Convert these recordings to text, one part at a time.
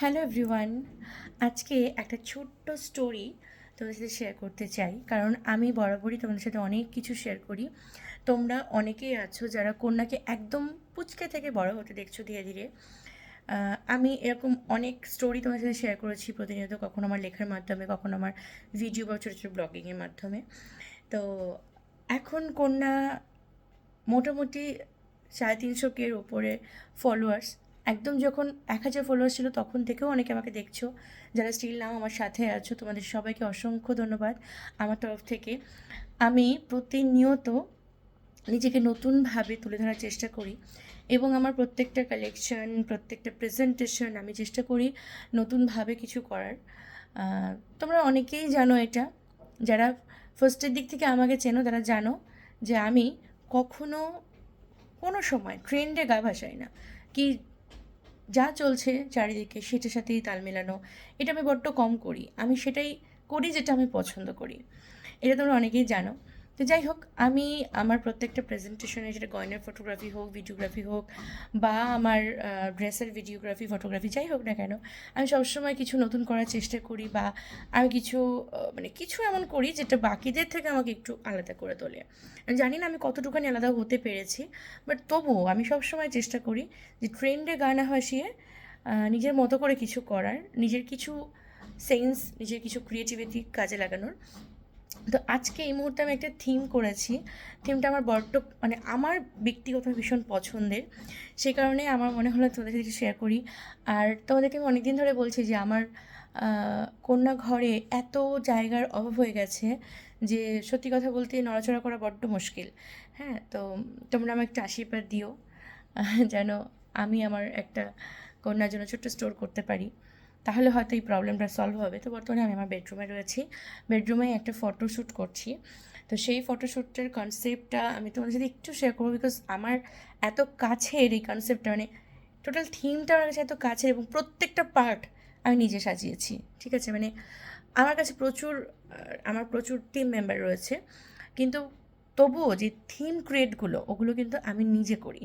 Hello everyone, আজকে একটা ছোট্ট স্টোরি তোমাদের সাথে শেয়ার করতে চাই। কারণ আমি বরাবরই তোমাদের সাথে অনেক কিছু শেয়ার করি। তোমরা অনেকেই আছো যারা কন্যাকে একদম পুচকে থেকে বড় হতে দেখছ ধীরে ধীরে। আমি এরকম অনেক স্টোরি তোমাদের সাথে শেয়ার করেছি প্রতিনিয়ত কখনো আমার লেখার মাধ্যমে, কখনো আমার ভিডিও বা ছোটো ছোটো ব্লগিংয়ের মাধ্যমে। তো এখন কন্যা মোটামুটি সাড়ে তিনশো কের ওপরে ফলোয়ার্স একদম যখন এক হাজার ফলোয়ার ছিল তখন থেকেও অনেকে আমাকে দেখছ, যারা স্টিল নাও আমার সাথে আছো, তোমাদের সবাইকে অসংখ্য ধন্যবাদ আমার তরফ থেকে। আমি প্রতিনিয়ত নিজেকে নতুনভাবে তুলে ধরার চেষ্টা করি এবং আমার প্রত্যেকটা কালেকশন প্রত্যেকটা প্রেজেন্টেশন আমি চেষ্টা করি নতুনভাবে কিছু করার। তোমরা অনেকেই জানো এটা, যারা ফার্স্টের দিক থেকে আমাকে চেনো তারা জানো যে আমি কখনো কোনো সময় ট্রেন্ডে গা ভাসাই না। কি যা চলছে চারিদিকে সেটার সাথেই তাল মেলানো। এটা আমি বড্ড কম করি। আমি সেটাই করি যেটা আমি পছন্দ করি। এটা তোমরা অনেকেই জানো। তো যাই হোক, আমি আমার প্রত্যেকটা প্রেজেন্টেশনে সেটা গয়নার ফটোগ্রাফি হোক ভিডিওগ্রাফি হোক, বা আমার ড্রেসের ভিডিওগ্রাফি ফটোগ্রাফি যাই হোক না কেন, আমি সবসময় কিছু নতুন করার চেষ্টা করি বা আমি কিছু মানে কিছু এমন করি যেটা বাকিদের থেকে আমাকে একটু আলাদা করে তোলে। আমি জানি না আমি কতটুখানি আলাদা হতে পেরেছি বাট তবুও আমি সবসময় চেষ্টা করি যে ট্রেন্ডে গানা হাসিয়ে নিজের মতো করে কিছু করার, নিজের কিছু সেন্স নিজের কিছু ক্রিয়েটিভিটি কাজে লাগানোর। তো আজকে এই মুহূর্তে আমি একটা থিম করেছি। থিমটা আমার বড্ড মানে আমার ব্যক্তিগত ভীষণ পছন্দের। সেই কারণে আমার মনে হলো তোমাদের সাথে শেয়ার করি। আর তোমাদেরকে আমি অনেকদিন ধরে বলছি যে আমার কন্যা ঘরে এত জায়গার অভাব হয়ে গেছে যে সত্যি কথা বলতে নড়াচড়া করা বড্ড মুশকিল। হ্যাঁ তো তোমরা আমার একটা আশীর্বাদ দিও যেন আমি আমার একটা কন্যার জন্য ছোট্ট স্টোর করতে পারি। তাহলে হয়তো এই প্রবলেমটা সলভ হবে। তো বর্তমানে আমি আমার বেডরুমে রয়েছি। বেডরুমে একটা ফটোশ্যুট করছি। তো সেই ফটোশ্যুটের কনসেপ্টটা আমি তোমাদের সাথে একটু শেয়ার করব বিকজ আমার এত কাছের এই কনসেপ্টটা মানে টোটাল থিমটা আমার কাছে এত কাছের এবং প্রত্যেকটা পার্ট আমি নিজে সাজিয়েছি। ঠিক আছে? মানে আমার কাছে প্রচুর, আমার প্রচুর টিম মেম্বার রয়েছে। কিন্তু তবুও যে থিম ক্রিয়েটগুলো ওগুলো কিন্তু আমি নিজে করি।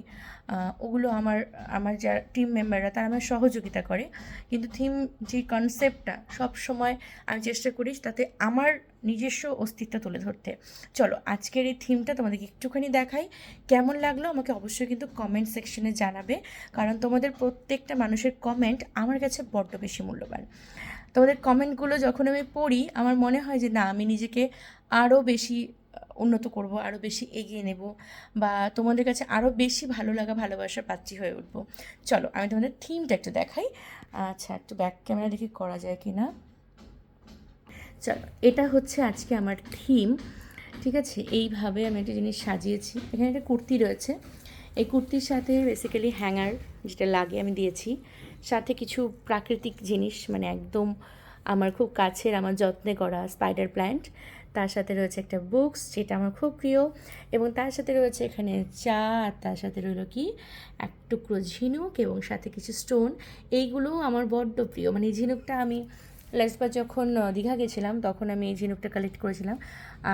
ওগুলো আমার আমার যারা টিম মেম্বাররা তারা আমার সহযোগিতা করে। কিন্তু থিম যে কনসেপ্টটা সব সময় আমি চেষ্টা করি তাতে আমার নিজস্ব অস্তিত্ব তুলে ধরতে। চলো, আজকের এই থিমটা তোমাদেরকে একটুখানি দেখাই। কেমন লাগল আমাকে অবশ্যই কিন্তু কমেন্ট সেকশনে জানাবে। কারণ তোমাদের প্রত্যেকটা মানুষের কমেন্ট আমার কাছে বড্ড বেশি মূল্যবান। তোমাদের কমেন্টগুলো যখন আমি পড়ি, আমার মনে হয় যে না, আমি নিজেকে আরও বেশি উন্নত করব আরও বেশি এগিয়ে নেব বা তোমাদের কাছে আরও বেশি ভালো লাগা, ভালোবাসার পাত্রী হয়ে উঠবো। চলো আমি তোমাদের থিমটা একটু দেখাই। আচ্ছা একটু ব্যাক ক্যামেরা দেখি করা যায় কি না চলো, এটা হচ্ছে আজকে আমার থিম, ঠিক আছে? এইভাবে আমি একটা জিনিস সাজিয়েছি। এখানে একটা কুর্তি রয়েছে। এই কুর্তির সাথে বেসিক্যালি হ্যাঙ্গার যেটা লাগে আমি দিয়েছি। সাথে কিছু প্রাকৃতিক জিনিস মানে একদম আমার খুব কাছের, আমার যত্নে করা স্পাইডার প্ল্যান্ট তার সাথে রয়েছে একটা বুকস যেটা আমার খুব প্রিয়। এবং তার সাথে রয়েছে এখানে চা, আর তার সাথে রইল কি, এক টুকরো ঝিনুক এবং সাথে কিছু স্টোন এইগুলোও আমার বড্ড প্রিয়। মানে ঝিনুকটা আমি লাস্টবার যখন দীঘা গেছিলাম, তখন আমি এই ঝিনুকটা কালেক্ট করেছিলাম।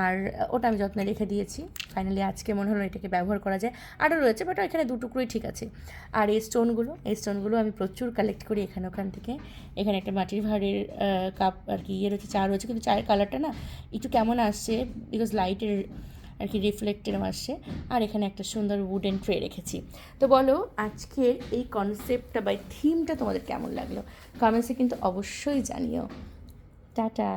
আর ওটা আমি যত্নে রেখে দিয়েছি। ফাইনালি আজকে মনে হলো এটাকে ব্যবহার করা যায়। আরও রয়েছে বাট এখানে দুটুকরোই ঠিক আছে। আর এই স্টোনগুলো এই স্টোনগুলো আমি প্রচুর কালেক্ট করি এখানে, ওখান থেকে। এখানে একটা মাটির ভাঁড়ের কাপ আর কি ইয়ে রয়েছে, চা রয়েছে। কিন্তু চায়ের কালারটা না, একটু কেমন আসছে বিকজ লাইটের আর কি রিফ্লেক্টেড আসছে আর এখানে একটা সুন্দর উডেন ট্রে রেখেছি। তো বলো, আজকের এই কনসেপ্টটা বা থিমটা তোমাদের কেমন লাগল? কমেন্টসে কিন্তু অবশ্যই জানিও। টাটা!